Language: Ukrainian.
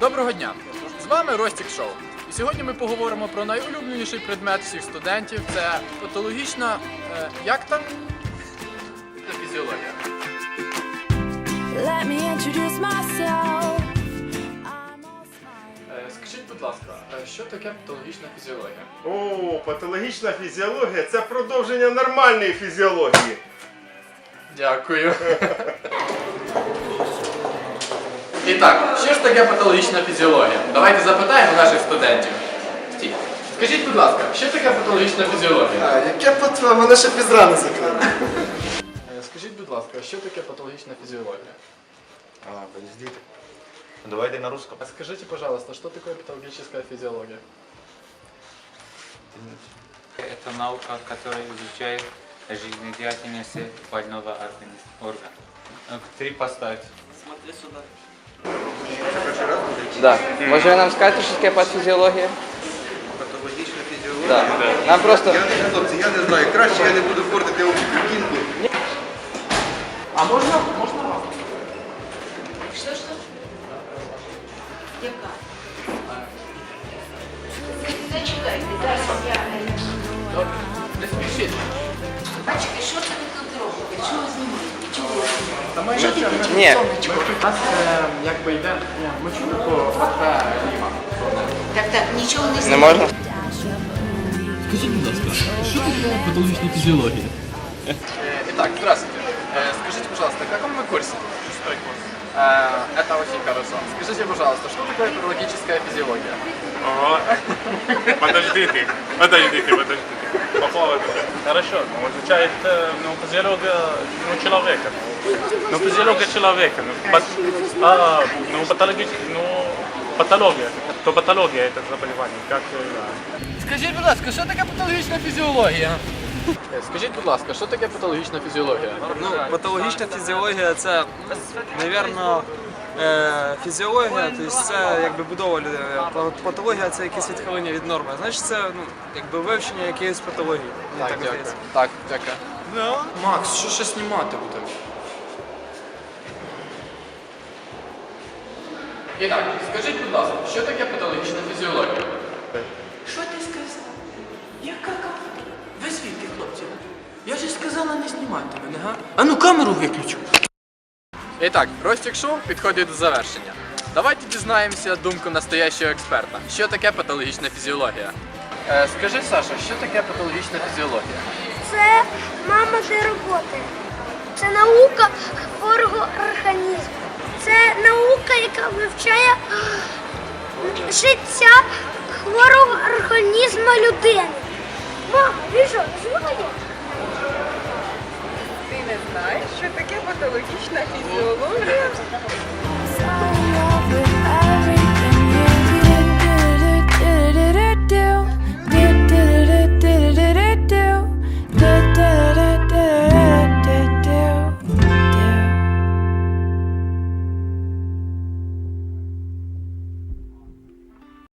Доброго дня! З вами Ростік Шоу. І сьогодні ми поговоримо про найулюбленіший предмет всіх студентів це патологічна. Е, як там? Фізіологія. Let me introduce myself. I'm all smile. Е, скажіть, будь ласка, е, що таке патологічна фізіологія? О, патологічна фізіологія це продовження нормальної фізіології. Дякую. І так, що ж таке патологічна фізіологія? Давайте запитаємо наших студентів. Стій. Скажіть, будь ласка, що таке патологічна фізіологія? А, яке патва, мене ще пізра не закрили. Е, Скажіть, будь ласка, що таке патологічна фізиология? А, подождите. Давайте на русском. А скажите, пожалуйста, что такое патологическая физиология? Это наука, которая изучает жизнедеятельность больного организма, органа. Ну, Три поставить. Да. Може ви нам скажете, що таке патофізіологія? Патологічна фізіологія. Да. Нам просто. Я, хлопці, я не знаю, краще я не буду портити общу картинку. А можно, можно вас? Що що? Яка? Зачекайте, зараз я. Добре. Не спішіть. ми Що ми- ти ми- тут, Ні. сонечко? У нас е, якби йде, ні, ми чули про АП Ліма. Так, так, нічого не Не знімаєте. можна? Скажіть, будь ласка, що таке патологічна фізіологія? Э, Итак, здравствуйте. Э, Скажите, пожалуйста, в каком вы курсе? Шестой курс. Э, Это очень хорошо. Скажите, пожалуйста, что такое патологическая физиология? Подождите, подождите, подождите. По поводу. Хорошо, ну, изучает э, ну, физиология ну, человека. Ну, физиология человека. Ну, пат- а, ну, патология, ну, патология. То патология это заболевание. Как, э, Скажіть, будь ласка, що таке патологічна фізіологія? Скажіть, будь ласка, що таке патологічна фізіологія? Ну, патологічна фізіологія це, навірно, е, фізіологія, тобто це якби будова людини. Патологія це якесь відхилення від норми. Значить, це ну, якби вивчення якоїсь патології. Мені Так, так дякую. здається. Так, дякую. Макс, що ще знімати буде? І так, скажіть, будь ласка, що таке патологічна фізіологія? Що ти сказав? Яка камера? Ви звідки, хлопці? Я ж сказала не знімати мене, га? А ну камеру виключу. І так, Ростік Шоу підходить до завершення. Давайте дізнаємося думку настоящого експерта. Що таке патологічна фізіологія? Е, скажи, Саша, що таке патологічна фізіологія? Це мама де роботи. Це наука хворого організму. Це наука, яка вивчає життя хворого організму людини.